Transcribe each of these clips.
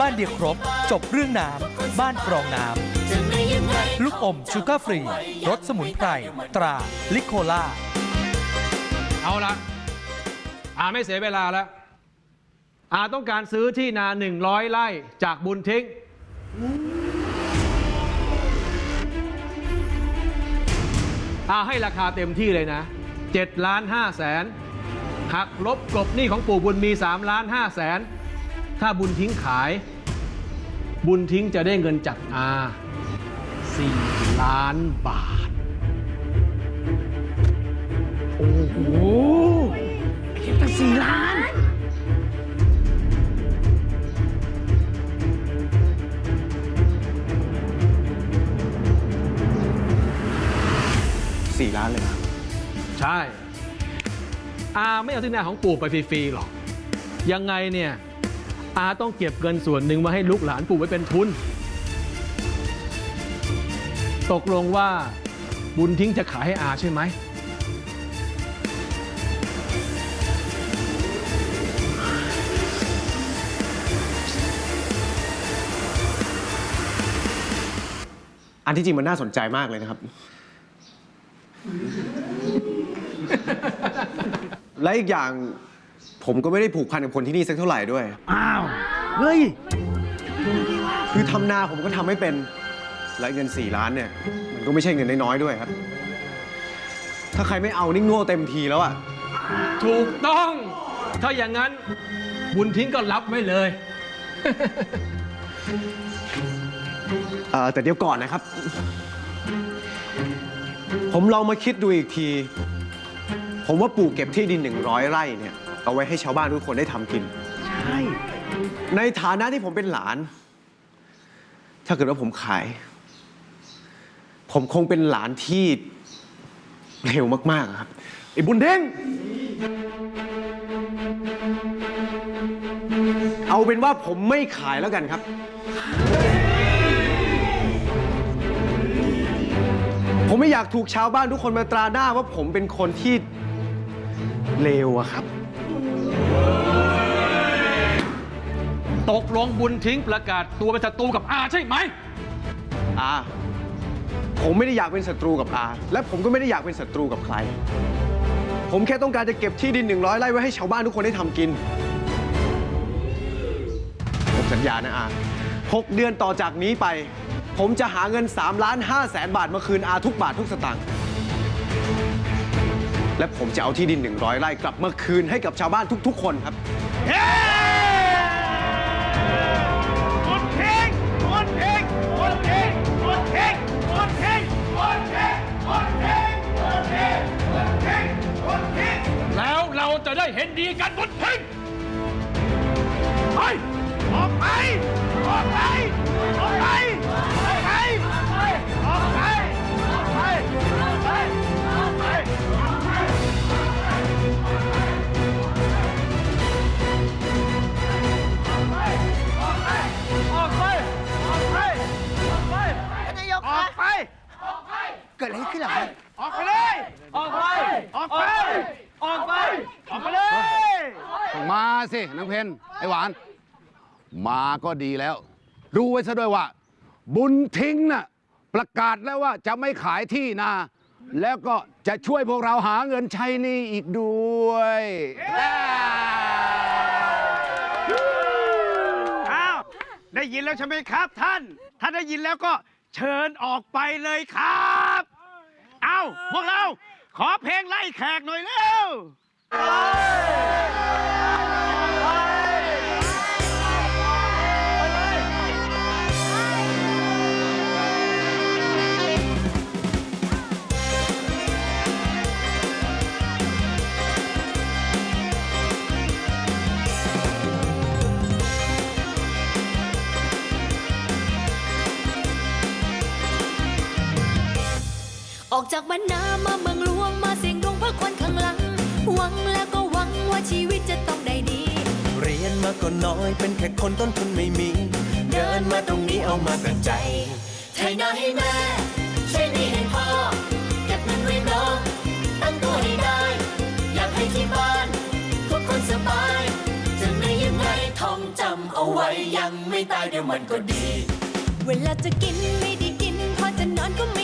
บ้านเดียวครบ จบเรื่องน้ำบ้านกรองน้ำลูกอมชูการ์ฟรีรสสมุนไพรตราลิโคล่าเอาละอาไม่เสียเวลาแล้ว อาต้องการซื้อที่นา 100 ไร่จากบุญทิ้ง อาให้ราคาเต็มที่เลยนะ7ล้าน5แสนหักลบกลบหนี้ของปู่บุญมี3ล้าน5แสน ถ้าบุญทิ้งขาย บุญทิ้งจะได้เงินจากอา4ล้านบาทตั้งสี่ล้าน สี่ล้านเลยครับใช่ อาไม่เอาที่นาของปู่ไปฟรีๆหรอก ยังไงเนี่ย อาต้องเก็บเงินส่วนหนึ่งมาให้ลูกหลานปู่ไว้เป็นทุน ตกลงว่าบุญทิ้งจะขายให้อาใช่ไหม อันที่จริงมันน่าสนใจมากเลยนะครับ และอีกอย่าง ผมก็ไม่ได้ผูกพันกับคนที่นี่สักเท่าไหร่ด้วย อ้าว เฮ้ย คือทำนาผมก็ทำไม่เป็น และเงิน 4 ล้านเนี่ย มันก็ไม่ใช่เงินน้อยๆด้วยครับ ถ้าใครไม่เอานี่โง่เต็มทีแล้วอะถูกต้อง ถ้าอย่างนั้น บุญทิ้งก็รับไว้เลย เอ่อแต่เดี๋ยวก่อนนะครับ ผมลองมาคิดดูอีกที ผมว่าปู่เก็บที่ดิน 100 ไร่เนี่ย เอาไว้ให้ชาวบ้านทุกคนได้ทำกิน ใช่ ในฐานะที่ผมเป็นหลาน ถ้าเกิดว่าผมขาย ผมคงเป็นหลานที่เร็วมาก ๆ ครับ ไอ้บุญเด้ง เอาเป็นว่าผมไม่ขายแล้วกันครับ ผมไม่อยากถูกชาวบ้านทุกคนมาตราหน้าว่าผมเป็นคนที่เลวอะครับ ตกลงบุญทิ้งประกาศตัวเป็นศัตรูกับอาใช่ไหม อาผมไม่ได้อยากเป็นศัตรูกับอา และผมก็ไม่ได้อยากเป็นศัตรูกับใคร ผมแค่ต้องการจะเก็บที่ดิน 100ไร่ไว้ให้ชาวบ้านทุกคนได้ทำกิน ผมสัญญานะอาหกเดือนต่อจากนี้ไป ผมจะหาเงิน3ล้าน5แสนบาทมาคืนอาทุกบาททุกสตางค์ และผมจะเอาที่ดิน 100ไร่กลับมาคืนให้กับชาวบ้านทุกๆ คนครับคน ได้เห็นดีกันบุญทิ้งไปออกไป ออกไป ออกไป มาสินางเพนไอ้หวาน มาก็ดีแล้ว รู้ไว้ซะด้วยว่า บุญทิ้งน่ะประกาศแล้วว่าจะไม่ขายที่นา แล้วก็จะช่วยพวกเราหาเงินใช้หนี้อีกด้วย อ้าว ได้ยินแล้วใช่ไหมครับท่าน ถ้าได้ยินแล้วก็เชิญออกไปเลยครับ เอาพวกเราขอเพลงไล่แขกหน่อยเร็ว จากบ้านนามาเมืองหลวงมาเสียงดวงเพื่อคนข้างหลัง หวังแล้วก็หวังว่าชีวิตจะต้องได้ดี เรียนมาก็น้อยเป็นแค่คนต้นทุนไม่มี เดินมาตรงนี้เอามาแต่ใจ ไทยนาให้แม่ใช้หนี่ให้พ่อ เก็บเงินไว้รอตั้งตัวให้ได้ อยากให้ที่บ้าน ทุกคนสบาย จะเหนื่อยยังไงท่องจำเอาไว้ไว้ยังไม่ตายเดี๋ยวมันก็ดี เวลาจะกินไม่ได้กินพอจะนอนก็ไม่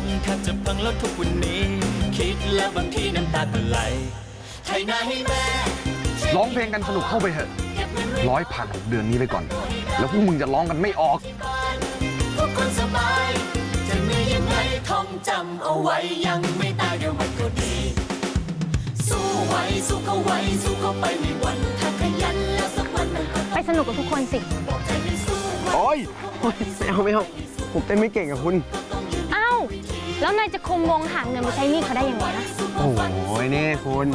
งแทบจะพังแล้วทุกวันนี้ คิดแล้วบางทีน้ำตาก็ไหลไถนาให้แม่ร้องเพลงกันสนุกเข้าไปเถอะร้อยผ่านหกเดือนนี้ไปก่อน แล้วพวกมึงจะร้องกันไม่ออกทุกคนสบายจะเหนื่อยยังไงท่องจำเอาไว้ยังไม่ตายเดี๋ยวมันก็ดี สู้ไว้สู้เขาไว้สู้เขาไปไม่หวันถ้าขยันแล้วสักวันมันก็ไปสนุกกับทุกคนสิบอกใจให้สู้ไว้โอ้ยโอ๊ยไม่เอาไม่เอาผมเต้นไม่เก่งกับคุณเอ้า แล้วนายจะคุมวงหาเงินไปใช้หนี้เขาได้ยังไงนะโอ้ยนี่คุณ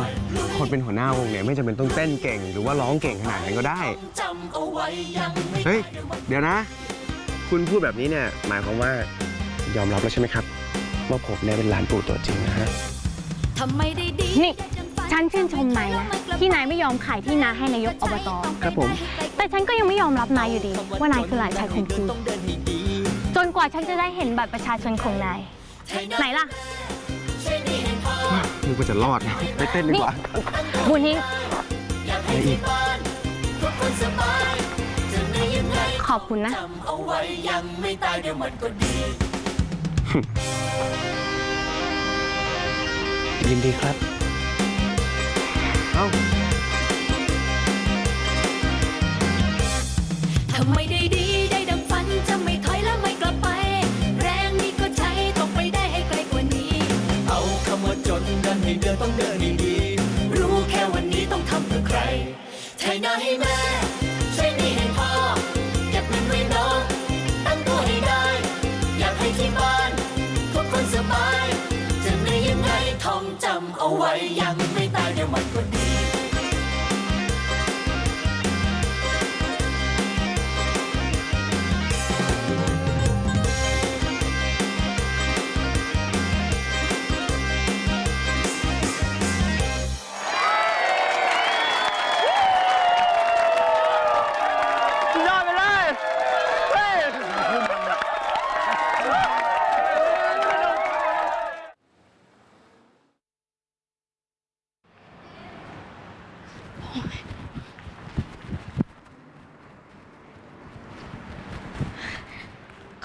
คนเป็นหัวหน้าวงเนี่ยไม่จำเป็นต้องเต้นเก่ง หรือว่าร้องเก่งขนาดนั้นก็ได้จำเอาไว้ยังไม่เฮ้ยตายเดี๋ยวมันเดี๋ยวนะ คุณพูดแบบนี้เนี่ยหมายความว่ายอมรับแล้วใช่ไหมครับว่าผมเนี่ยเป็นหลานปู่ตัวจริงนะฮะทำไมได้ดีนี่ฉันชื่นชมนายนะที่นายไม่ยอมขายที่นาให้นายกอบตครับผม แต่ฉันก็ยังไม่ยอมรับนายอยู่ดี ว่านายคือหลานชายของกูต้องเดินให้ดีจนกว่าฉันจะได้เห็นบัตรประชาชนของนาย ไหนล่ะใช่นี่ให้พอนึกว่าจะรอดนะไปเต้นดีกว่าบุญทิ้งอยากให้ที่บ้านทุกคนสบายจะเหนื่อยยังไงขอบคุณนะจำเอาไว้ยังไม่ตายเดี๋ยวมันก็ดี ยินดีครับ เอ้าทำไมได้ดี ให้เดินต้องเดินให้ดี รู้แค่วันนี้ต้องทำเพื่อใครไทยนาให้แม่ ใช้นี่ให้พ่อ เก็บเงินไว้น้องตั้งตัวให้ได้ อยากให้ที่บ้านทุกคนสบาย จะเหนื่อยยังไงท่องจำเอาไว้ยังไม่ตายเดี๋ยวมันก็ดี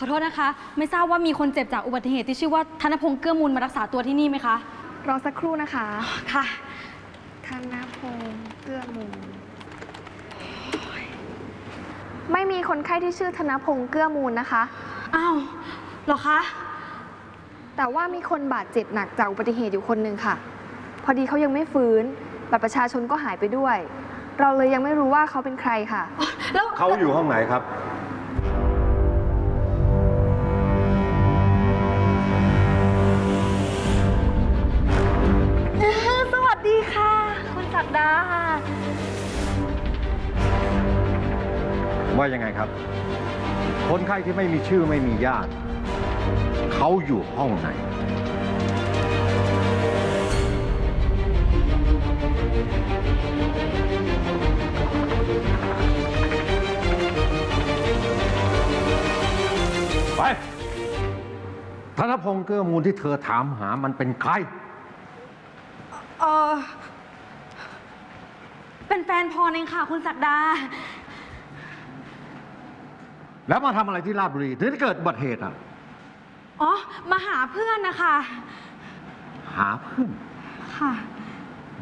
โทษนะคะ ไม่ทราบว่ามีคนเจ็บจากอุบัติเหตุที่ชื่อว่าธนพงษ์เกื้อมูลมารักษาตัวที่นี่ไหมคะ รอสักครู่นะคะค่ะ ธนพงษ์เกื้อมูล ไม่มีคนไข้ที่ชื่อธนพงษ์เกื้อมูลนะคะ อ้าวเหรอคะ แต่ว่ามีคนบาดเจ็บหนักจากอุบัติเหตุอยู่คนหนึ่งค่ะ พอดีเขายังไม่ฟื้นบัตรประชาชนก็หายไปด้วย เราเลยยังไม่รู้ว่าเขาเป็นใครค่ะ แล้วเขาอยู่ห้องไหนครับ คุณศักดาว่ายังไงครับ คนไข้ที่ไม่มีชื่อไม่มีญาติ เขาอยู่ห้องไหน ไป ธนพงษ์เกื้อมูลที่เธอถามหามันเป็นใคร เออ เป็นแฟนพรเองค่ะ คุณศักดา แล้วมาทำอะไรที่ราชบุรีถึงได้เกิดอุบัติเหตุอะ อ๋อ มาหาเพื่อนนะคะ หาเพื่อน ค่ะ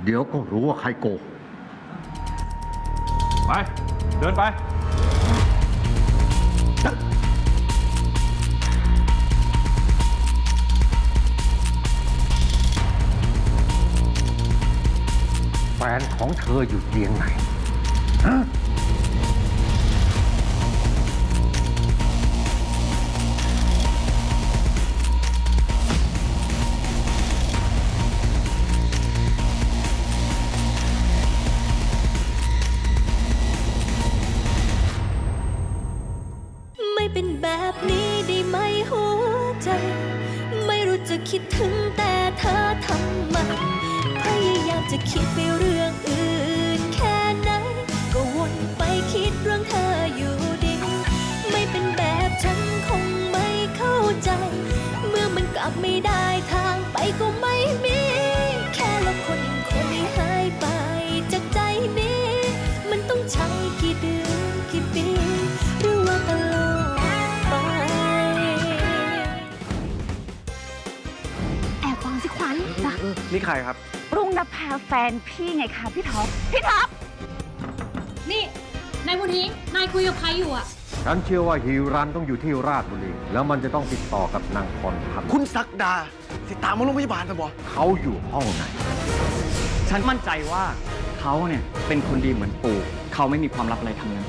เดี๋ยวก็รู้ว่าใครโกหกไป เดินไป นของเธออยู่เตียงไหนฮะ นี่ใครครับ รุ่งนภาแฟนพี่ไงคะพี่ท็อป พี่ท็อป นี่ นายบุญทิ้งนายคุยกับใครอยู่อะฉันเชื่อว่าฮิวรันต้องอยู่ที่ราชบุรี แล้วมันจะต้องติดต่อกับนางพรพันธ์คุณศักดา สิตามมาโรงพยาบาลนะบอเขาอยู่ห้องไหน ฉันมั่นใจว่าเขาเนี่ยเป็นคนดีเหมือนปู่ เขาไม่มีความลับอะไรทั้งนั้น